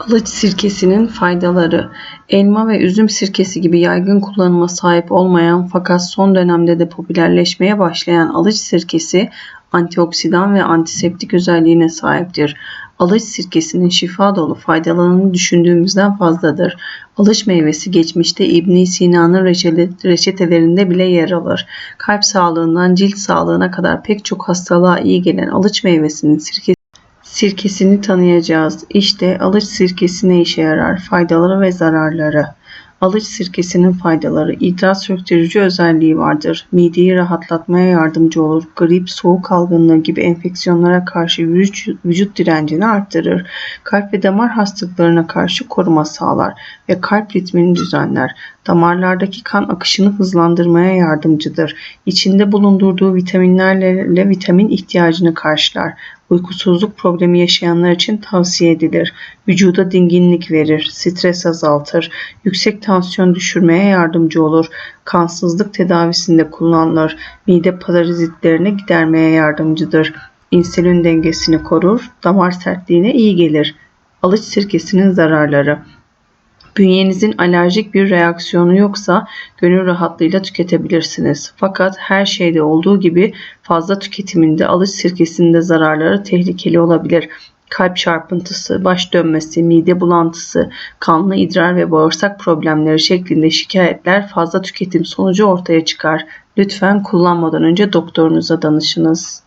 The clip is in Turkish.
Alıç sirkesinin faydaları Elma ve üzüm sirkesi gibi yaygın kullanıma sahip olmayan fakat son dönemde de popülerleşmeye başlayan alıç sirkesi antioksidan ve antiseptik özelliğine sahiptir. Alıç sirkesinin şifa dolu faydalarını düşündüğümüzden fazladır. Alıç meyvesi geçmişte İbn Sina'nın reçetelerinde bile yer alır. Kalp sağlığından cilt sağlığına kadar pek çok hastalığa iyi gelen alıç meyvesinin sirkesi Sirkesini tanıyacağız. İşte alıç sirkesi ne işe yarar? Faydaları ve zararları. Alıç sirkesinin faydaları idrar söktürücü özelliği vardır. Mideyi rahatlatmaya yardımcı olur. Grip, soğuk algınlığı gibi enfeksiyonlara karşı vücut, vücut direncini arttırır. Kalp ve damar hastalıklarına karşı koruma sağlar ve kalp ritmini düzenler. Damarlardaki kan akışını hızlandırmaya yardımcıdır. İçinde bulundurduğu vitaminlerle vitamin ihtiyacını karşılar. Uykusuzluk problemi yaşayanlar için tavsiye edilir. Vücuda dinginlik verir, stres azaltır, yüksek tansiyon düşürmeye yardımcı olur. Kansızlık tedavisinde kullanılır. Mide parazitlerini gidermeye yardımcıdır. İnsülin dengesini korur, damar sertliğine iyi gelir. Alıç sirkesinin zararları Bünyenizin alerjik bir reaksiyonu yoksa gönül rahatlığıyla tüketebilirsiniz. Fakat her şeyde olduğu gibi fazla tüketiminde alış sirkesinde zararları tehlikeli olabilir. Kalp çarpıntısı, baş dönmesi, mide bulantısı, kanlı idrar ve bağırsak problemleri şeklinde şikayetler fazla tüketim sonucu ortaya çıkar. Lütfen kullanmadan önce doktorunuza danışınız.